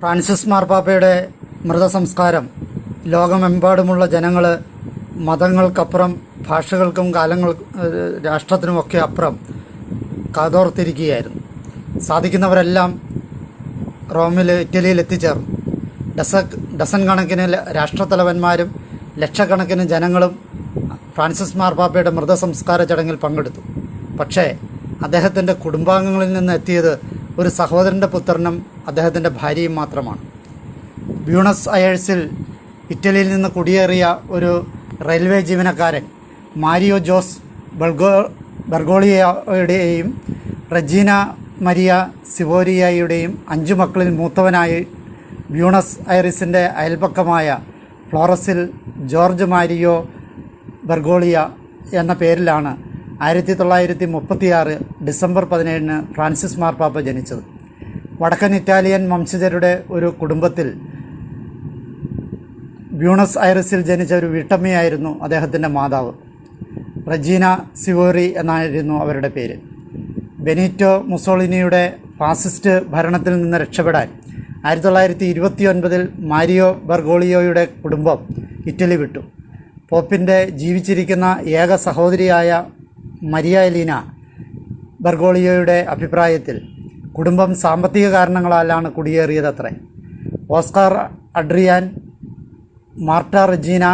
Francis മാർപ്പാപ്പയുടെ മൃതസംസ്കാരം. ലോകമെമ്പാടുമുള്ള ജനങ്ങൾ മതങ്ങൾക്കപ്പുറം ഭാഷകൾക്കും കാലങ്ങൾ രാഷ്ട്രത്തിനുമൊക്കെ അപ്പുറം കാതോർത്തിരിക്കുകയായിരുന്നു. സാധിക്കുന്നവരെല്ലാം റോമിൽ ഇറ്റലിയിൽ എത്തിച്ചേർന്നു. ഡസ ഡസൻ കണക്കിന് രാഷ്ട്രത്തലവന്മാരും ലക്ഷക്കണക്കിന് ജനങ്ങളും ഫ്രാൻസിസ് മാർപ്പാപ്പയുടെ മൃതസംസ്കാര ചടങ്ങിൽ പങ്കെടുത്തു. പക്ഷേ അദ്ദേഹത്തിന്റെ കുടുംബാംഗങ്ങളിൽ നിന്ന് എത്തിയത് ഒരു സഹോദരന്റെ പുത്രനും അദ്ദേഹത്തിന്റെ ഭാര്യയും മാത്രമാണ്. ബ്യൂണസ് അയേഴ്സിൽ ഇറ്റലിയിൽ നിന്ന് കുടിയേറിയ ഒരു റെയിൽവേ ജീവനക്കാരൻ മാരിയോ ജോസ് ബൾഗോ ബർഗോളിയയുടെയും റജീന മരിയ സിവോരിയയുടെയും അഞ്ചു മക്കളിൽ മൂത്തവനായി ബ്യൂണസ് ഐറിസിന്റെ അയൽപക്കമായ ഫ്ലോറസിൽ ജോർജ് മാരിയോ ബർഗോളിയ എന്ന പേരിലാണ് ആയിരത്തി തൊള്ളായിരത്തി മുപ്പത്തിയാറ് ഡിസംബർ പതിനേഴിന് ഫ്രാൻസിസ് മാർപ്പാപ്പ ജനിച്ചത്. വടക്കൻ ഇറ്റാലിയൻ വംശജരുടെ ഒരു കുടുംബത്തിൽ ബ്യൂണസ് ഐറസിൽ ജനിച്ച ഒരു വീട്ടമ്മയായിരുന്നു അദ്ദേഹത്തിന്റെ മാതാവ്. റജീന സിവോറി എന്നായിരുന്നു അവരുടെ പേര്. ബെനീറ്റോ മുസോളിനിയുടെ ഫാസിസ്റ്റ് ഭരണത്തിൽ നിന്ന് രക്ഷപ്പെടാൻ ആയിരത്തി തൊള്ളായിരത്തി ഇരുപത്തി ഒൻപതിൽ മാരിയോ ബർഗോളിയോയുടെ കുടുംബം ഇറ്റലി വിട്ടു. പോപ്പിന്റെ ജീവിച്ചിരിക്കുന്ന ഏക സഹോദരിയായ മരിയ എലീന ബർഗോളിയോയുടെ അഭിപ്രായത്തിൽ കുടുംബം സാമ്പത്തിക കാരണങ്ങളാലാണ് കുടിയേറിയതത്രേ Oscar Adrian Marta Regina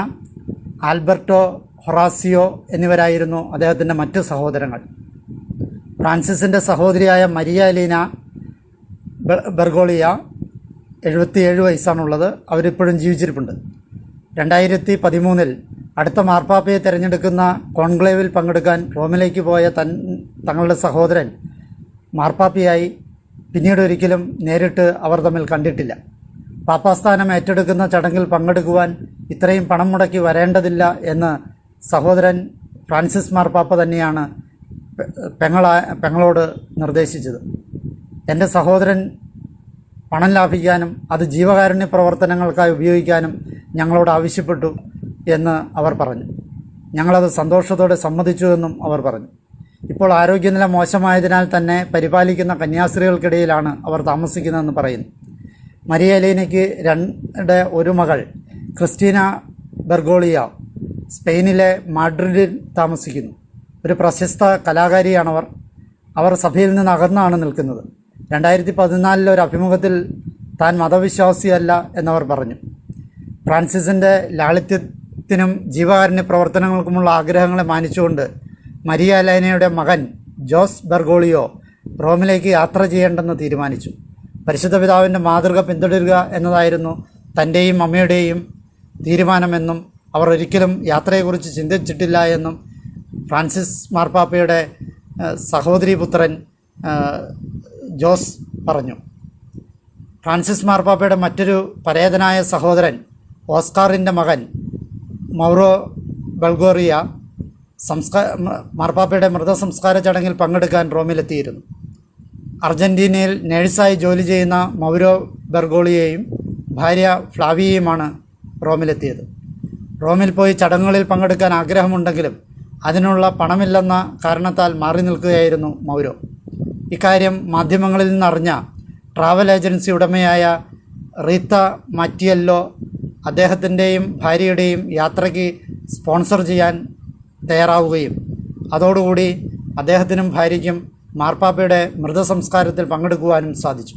Alberto Horacio എന്നിവരായിരുന്നു അദ്ദേഹത്തിന്റെ മറ്റ് സഹോദരങ്ങൾ. ഫ്രാൻസിസിന്റെ സഹോദരിയായ മരിയ എലീന ബെർഗോളിയ എഴുപത്തിയേഴ് വയസ്സാണുള്ളത്. അവരിപ്പോഴും ജീവിച്ചിരിപ്പുണ്ട്. രണ്ടായിരത്തി പതിമൂന്നിൽ അടുത്ത മാർപ്പാപ്പയെ തിരഞ്ഞെടുക്കുന്ന കോൺക്ലേവിൽ പങ്കെടുക്കാൻ റോമിലേക്ക് പോയ തൻ തങ്ങളുടെ സഹോദരൻ മാർപ്പാപ്പയായി പിന്നീട് ഒരിക്കലും നേരിട്ട് അവർ തമ്മിൽ കണ്ടിട്ടില്ല. പാപ്പാസ്ഥാനം ഏറ്റെടുക്കുന്ന ചടങ്ങിൽ പങ്കെടുക്കുവാൻ ഇത്രയും പണം മുടക്കി വരേണ്ടതില്ല എന്ന് സഹോദരൻ ഫ്രാൻസിസ് മാർപ്പാപ്പ തന്നെയാണ് പെങ്ങള പെങ്ങളാ പെങ്ങളോട് നിർദ്ദേശിച്ചത്. എന്റെ സഹോദരൻ പണം ലാഭിക്കാനും അത് ജീവകാരുണ്യ പ്രവർത്തനങ്ങൾക്കായി ഉപയോഗിക്കാനും ഞങ്ങളോട് ആവശ്യപ്പെട്ടു എന്ന് അവർ പറഞ്ഞു. ഞങ്ങളത് സന്തോഷത്തോടെ സമ്മതിച്ചു എന്നും അവർ പറഞ്ഞു. ഇപ്പോൾ ആരോഗ്യനില മോശമായതിനാൽ തന്നെ പരിപാലിക്കുന്ന കന്യാസ്ത്രീകൾക്കിടയിലാണ് അവർ താമസിക്കുന്നതെന്ന് പറയുന്നു. മരിയ എലീനയ്ക്ക് രണ്ട് ഒരു മകൾ ക്രിസ്റ്റീന ബെർഗോളിയ സ്പെയിനിലെ മാഡ്രിഡിൽ താമസിക്കുന്നു. ഒരു പ്രശസ്ത കലാകാരിയാണവർ. അവർ സഭയിൽ നിന്ന് അകന്നാണ് നിൽക്കുന്നത്. രണ്ടായിരത്തി പതിനാലിലെ ഒരു അഭിമുഖത്തിൽ താൻ മതവിശ്വാസിയല്ല എന്നവർ പറഞ്ഞു. ഫ്രാൻസിസിന്റെ ലാളിത്യത്തിനും ജീവകാരുണ്യ പ്രവർത്തനങ്ങൾക്കുമുള്ള ആഗ്രഹങ്ങളെ മാനിച്ചുകൊണ്ട് മരിയ അലൈനയുടെ മകൻ ജോസ് ബെർഗോളിയോ റോമിലേക്ക് യാത്ര ചെയ്യേണ്ടെന്ന് തീരുമാനിച്ചു. പരിശുദ്ധ പിതാവിന്റെ മാതൃക പിന്തുടരുക എന്നതായിരുന്നു തന്റെയും അമ്മയുടെയും തീരുമാനമെന്നും അവർ ഒരിക്കലും യാത്രയെക്കുറിച്ച് ചിന്തിച്ചിട്ടില്ല എന്നും ഫ്രാൻസിസ് മാർപ്പാപ്പയുടെ സഹോദരി പുത്രൻ ജോസ് പറഞ്ഞു. ഫ്രാൻസിസ് മാർപ്പാപ്പയുടെ മറ്റൊരു പരേതനായ സഹോദരൻ ഓസ്കാറിന്റെ മകൻ മൗറോ ബൾഗോറിയ സംസ്കാര മാർപ്പാപ്പയുടെ മൃതസംസ്കാര ചടങ്ങിൽ പങ്കെടുക്കാൻ റോമിലെത്തിയിരുന്നു. അർജന്റീനയിൽ നേഴ്സായി ജോലി ചെയ്യുന്ന മൗരോ ബെർഗോളിയെയും ഭാര്യ ഫ്ലാവിയെയുമാണ് റോമിലെത്തിയത്. റോമിൽ പോയി ചടങ്ങുകളിൽ പങ്കെടുക്കാൻ ആഗ്രഹമുണ്ടെങ്കിലും അതിനുള്ള പണമില്ലെന്ന കാരണത്താൽ മാറി നിൽക്കുകയായിരുന്നു മൗരോ. ഇക്കാര്യം മാധ്യമങ്ങളിൽ നിന്നറിഞ്ഞ ട്രാവൽ ഏജൻസി ഉടമയായ റീത്ത മാറ്റിയല്ലോ അദ്ദേഹത്തിന്റെയും ഭാര്യയുടെയും യാത്രയ്ക്ക് സ്പോൺസർ ചെയ്യാൻ തയ്യാറാവുകയും അതോടുകൂടി അദ്ദേഹത്തിനും ഭാര്യയ്ക്കും മാർപ്പാപ്പയുടെ മൃതസംസ്കാരത്തിൽ പങ്കെടുക്കുവാനും സാധിച്ചു.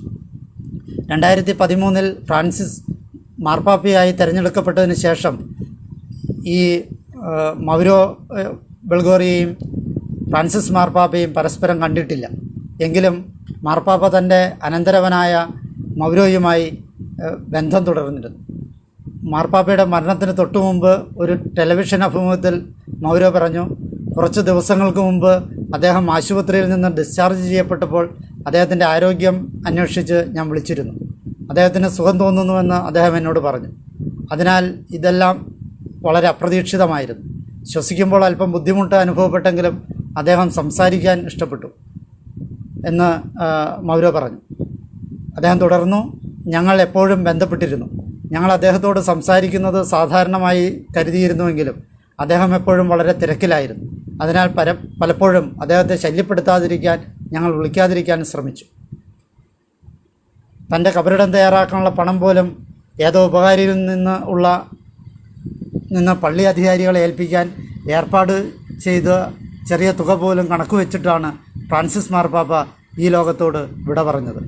രണ്ടായിരത്തി പതിമൂന്നിൽ ഫ്രാൻസിസ് മാർപ്പാപ്പയായി തിരഞ്ഞെടുക്കപ്പെട്ടതിന് ശേഷം ഈ മൗരോ ബൾഗോറിയയും ഫ്രാൻസിസ് മാർപ്പാപ്പയും പരസ്പരം കണ്ടിട്ടില്ല. എങ്കിലും മാർപ്പാപ്പ തന്റെ അനന്തരവനായ മൗരോയുമായി ബന്ധം തുടർന്നിരുന്നു. മാർപ്പാപ്പയുടെ മരണത്തിന് തൊട്ടുമുമ്പ് ഒരു ടെലിവിഷൻ അഭിമുഖത്തിൽ മൗരോ പറഞ്ഞു കുറച്ച് ദിവസങ്ങൾക്ക് മുമ്പ് അദ്ദേഹം ആശുപത്രിയിൽ നിന്ന് ഡിസ്ചാർജ് ചെയ്യപ്പെട്ടപ്പോൾ അദ്ദേഹത്തിന്റെ ആരോഗ്യം അന്വേഷിച്ച് ഞാൻ വിളിച്ചിരുന്നു. അദ്ദേഹത്തിന് സുഖം തോന്നുന്നുവെന്ന് അദ്ദേഹം എന്നോട് പറഞ്ഞു. അതിനാൽ ഇതെല്ലാം വളരെ അപ്രതീക്ഷിതമായിരുന്നു. ശ്വസിക്കുമ്പോൾ അല്പം ബുദ്ധിമുട്ട് അനുഭവപ്പെട്ടെങ്കിലും അദ്ദേഹം സംസാരിക്കാൻ ഇഷ്ടപ്പെട്ടു എന്ന് മൗര്യ പറഞ്ഞു. അദ്ദേഹം തുടർന്നു ഞങ്ങൾ എപ്പോഴും ബന്ധപ്പെട്ടിരുന്നു. ഞങ്ങൾ അദ്ദേഹത്തോട് സംസാരിക്കുന്നത് സാധാരണമായി കരുതിയിരുന്നുവെങ്കിലും അദ്ദേഹം എപ്പോഴും വളരെ തിരക്കിലായിരുന്നു. അതിനാൽ പല പലപ്പോഴും അദ്ദേഹത്തെ ശല്യപ്പെടുത്താതിരിക്കാൻ ഞങ്ങൾ വിളിക്കാതിരിക്കാൻ ശ്രമിച്ചു. തന്റെ കബറിടം തയ്യാറാക്കാനുള്ള പണം പോലും ഏതോ ഉപകാരിയിൽ നിന്ന് ഉള്ള നിന്ന് പള്ളി അധികാരികളെ ഏൽപ്പിക്കാൻ ഏർപ്പാട് ചെയ്ത ചെറിയ തുക പോലും കണക്ക് വെച്ചിട്ടാണ് ഫ്രാൻസിസ് മാർപ്പാപ്പ ഈ ലോകത്തോട് വിട പറഞ്ഞത്.